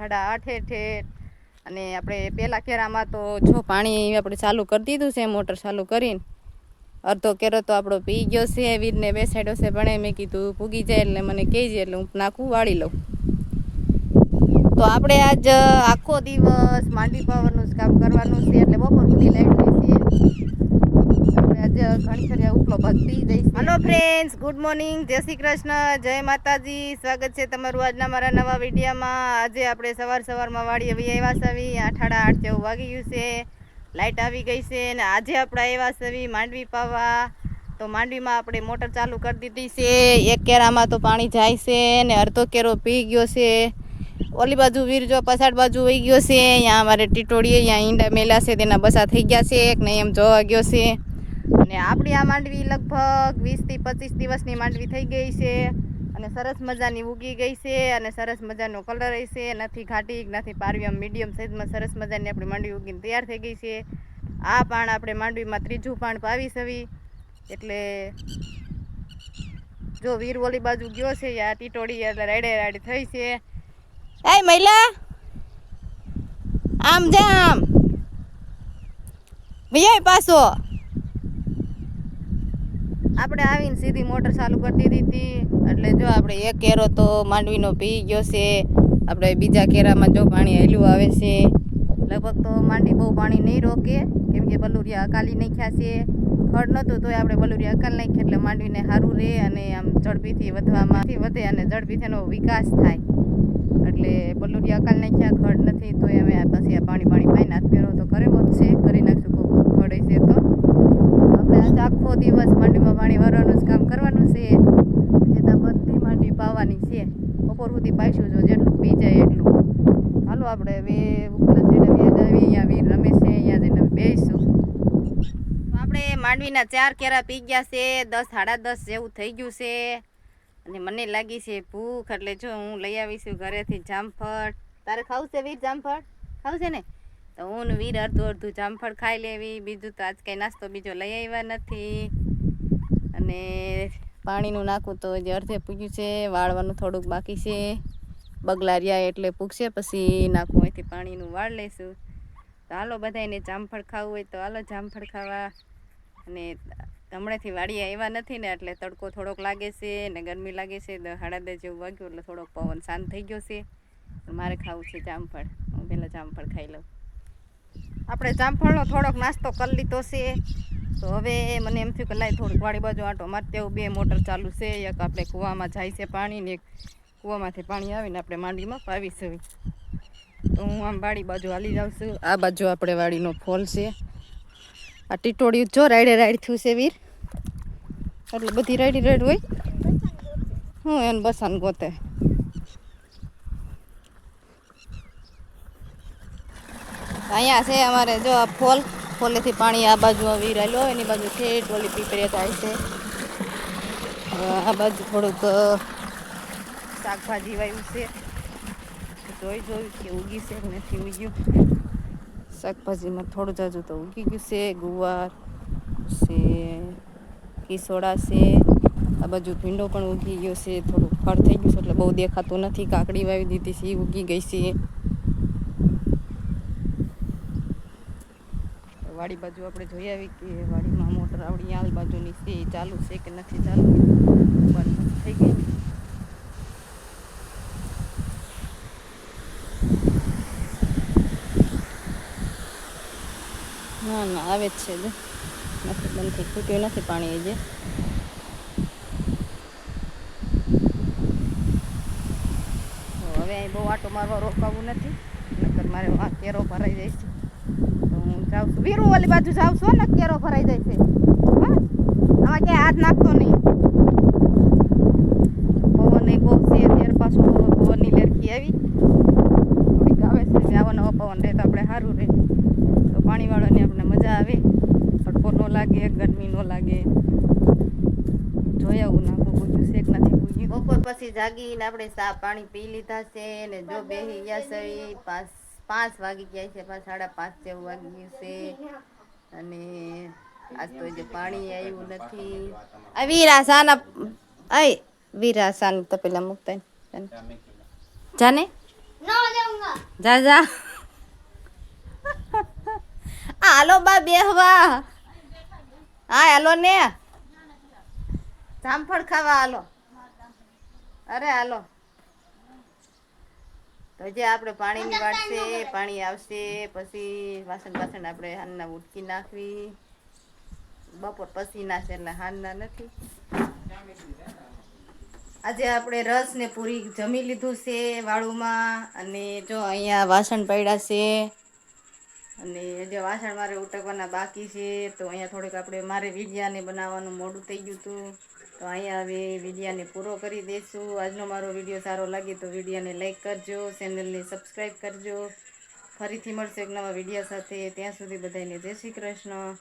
સાડા આઠે ઠેઠ. અને આપણે પહેલાં કેરામાં તો જો પાણી આપણે ચાલુ કરી દીધું છે, મોટર ચાલુ કરીને. અડધો કેરો તો આપણો પી ગયો છે, વીરને બેસાડ્યો છે પણ મેં કીધું પૂગી જાય એટલે મને કહેજે, એટલે હું નાખું, વાળી લઉં. તો આપણે આજ આખો દિવસ માંડી પાવરનું જ કામ કરવાનું છે, એટલે બપોર સુધી લાઈટ આજે ઘણી ખરી ઉપલો ભાગ પી જઈશું હલો ફ્રેન્ડ્સ ગુડ મોર્નિંગ જય શ્રી કૃષ્ણ. જય માતાજી. સ્વાગત છે તમારું આજના મારા નવા વિડીયોમાં. આજે આપણે સવાર સવારમાં વાળી આવી આવ્યા સવી. આઠાડા આઠ જેવું વાગી ગયું છે. લાઇટ આવી ગઈ છે અને આજે આપણે આવ્યા સવી માંડવી પાવા. તો માંડવીમાં આપણે મોટર ચાલુ કરી દીધી છે. એક કેરામાં તો પાણી જાય છે ને અડધો કેરો પી ગયો છે. ઓલી બાજુ વીરજો પછાડ બાજુ વહી ગયો છે. અહીંયા અમારે ટીટોળીએ અહીંયા ઈંડા મેલા છે. તેના બસા થઈ ગયા છે. એક ને એમ જોવા ગયો છે. અને આપણી આ માંડવી લગભગ વીસથી પચીસ દિવસની માંડવી થઈ ગઈ છે અને સરસ મજાની ઉગી ગઈ છે અને સરસ મજાનો કલર છે. નથી ઘાટી, નથી પારવી, આમ મીડિયમ સાઇઝમાં સરસ મજાની આપણી માંડવી ઉગીને તૈયાર થઈ ગઈ છે. આ પાણ આપણે માંડવીમાં ત્રીજું પાણ પાવી સવી. એટલે જો વીર ઓલી બાજુ ગયો છે, આ ટીટોડી એટલે રાડે રાડી થઈ છે. એ મહિલા! આમ જા આમ. ભૈયા પાછો. આપણે આવીને સીધી મોટર ચાલુ કરી દીધી હતી. એટલે જો આપણે એક કેરો તો માંડવીનો પી ગયો છે. આપણે બીજા કેરામાં જો પાણી હેલું આવે છે. લગભગ તો માંડવી બહુ પાણી નહીં રોકે. કેમ કે બલુરિયા અકાલી નાખ્યા છે. ખડ નહોતું તોય આપણે બલુરિયા અકાલ નાખીએ એટલે માંડવીને સારું રહે અને આમ ઝડપીથી વધવામાં વધે અને ઝડપીથી એનો વિકાસ થાય. એટલે બલુરિયા અકાલ નાખ્યા, ખડ નથી તોય અમે પછી આ પાણી પાણી પાઈ નાખ ફેરો તો કરેવો જ છે. કરી નાખશું કોક કોક ખડ હશે તો આપણે આજ આખો દિવસ માંડવીમાં પાણી ભરવાનું જ કામ કરવાનું છે. જેતા બધી માંડવી પાવાની છે. બપોર સુધી પાઈશું જો જેટલું પી જાય એટલું. હાલો આપણે બે ઉપલા અહીંયા વીર રમે અહીંયા જઈને આપણે માંડવીના ચાર કેરા પી ગયા છે. દસ, સાડા દસ જેવું થઈ ગયું છે. અને મને લાગી છે ભૂખ, એટલે જો હું લઈ આવીશું ઘરેથી જામફળ. તારે ખાવું છે વીર જામફળ? ખાવું છે ને? તો હું વીર અડધું અડધું જામફળ ખાઈ લેવી. બીજું તો આજ કંઈ નાસ્તો બીજો લઈ આવ્યા નથી. અને પાણીનું નાખું તો જે અડધે પૂગ્યું છે, વાળવાનું થોડુંક બાકી છે. બગલા રહ્યા એટલે પૂગશે, પછી નાખું અહીંથી પાણીનું વાળ લઈશું. તો હાલો બધાને જામફળ ખાવું હોય તો હાલો જામફળ ખાવા. અને હમણાંથી વાડી આવ્યા નથી ને એટલે તડકો થોડોક લાગે છે ને ગરમી લાગે છે સાડા જેવું વાગ્યું એટલે થોડોક પવન શાંત થઈ ગયો છે. મારે ખાવું છે જામફળ. હું પહેલાં જામફળ ખાઈ લઉં. આપણે જામફળનો થોડોક નાસ્તો કરી લીધો છે. તો હવે મને એમ થયું કે લાય થોડીક વાળી બાજુ આંટો મારતે તેવું બે મોટર ચાલુ છે, એક આપણે કૂવામાં જાય છે પાણી ને એક કૂવામાંથી પાણી આવીને આપણે માંડીમાં પાવીશું તો હું આમ વાડી બાજુ હાલી જાઉં છું. આ બાજુ આપણે વાડીનો ફોલ છે. આ ટીટોળિયું જો રાઈડે રાઈડ થયું છે વીર. એટલે બધી રાઈડી રાઈડ હોય. હું એને બસાન ગોતે. અહીંયા છે અમારે જો આ ફોલ, ફોલેથી પાણી આ બાજુ આવી રહેલો એની બાજુ ઠેઠ ઓલી પીપરિયા થાય છે. આ બાજુ થોડુંક શાકભાજી વાવ્યું છે. જોઈ, જોયું કે ઉગી છે નથી ઉગ્યું. શાકભાજીમાં થોડું જાજુ તો ઉગી ગયું છે, ગુવાર છે, કિસોડા છે. આ બાજુ ભીંડો પણ ઉગી ગયો છે થોડું ફળ થઈ ગયું છે, એટલે બહુ દેખાતું નથી. કાકડી વાવી દીધી છે ઉગી ગઈ છે. વાડી બાજુ આપણે જોઈ આવી કે વાડીમાં મોટર આવડી આલ બાજુની છે એ ચાલુ છે કે નથી ચાલુ? થઈ ગઈ. ના ના, આવે જ છે નથી બંધ ખૂટ્યું નથી પાણી જે હવે અહીં બહુ આટો મારવા રોકાવું નથી. નકર મારે આ કેરો ભરાઈ જાય છે. હું જાઉં છું. બાજુ જાઉં છું ને કેરો ભરાઈ જાય છે. આમાં ક્યાંય હાથ નાખતો નહીં. પવન એ બહુ છે, અત્યારે પાછું પવનની લેરખી આવી. આવે છે આવો નવો પવન રહે તો આપણે સારું રહે. તો પાણીવાળાની આપણે મજા આવે. તડકો ન લાગે, ગરમી ન લાગે. જોઈ આવું નાખું પૂછ્યું છે નથી પૂછ્યું બપોર પછી જાગીને આપણે સા પાણી પી લીધા છે ને જો બેસી ગયા છે પાંચ પાંચ વાગી ગયા છે, પાંચ સાડા પાંચ જેવું વાગી ગયું છે. અને આજ તો જે પાણી આવ્યું નથી. વીરાસાના અય વીરાસાન તો પેલા મૂકતા જાને. જા જા હાલો બા બેહવા. હા હાલો ને. જામફળ ખાવા હાલો. અરે હાલો. તો જે આપણે પાણીની વાટ છે, પાણી આવશે, પછી વાસણ વાસણ આપણે હાનના ઉટકી નાખવી. બપોર પછી નાશે એટલે હાનના નથી. આજે આપણે રસ ને પૂરી જમી લીધું છે વાળુમાં અને જો અહીંયા વાસણ પડ્યા છે. અને જો વાસણ મારે ઉટકવાના બાકી છે, તો અહીંયા થોડુંક આપણે મારે વિડિયાને બનાવવાનું મોડું થઈ ગયું હતું. તો અહીંયા હવે વિડિયાને પૂરો કરી દઈશું આજનો મારો વીડિયો સારો લાગે તો વિડીયાને લાઈક કરજો, ચેનલને સબસ્ક્રાઈબ કરજો. ફરીથી મળશે એક નવા વિડીયા સાથે. ત્યાં સુધી બધાને જય શ્રી કૃષ્ણ.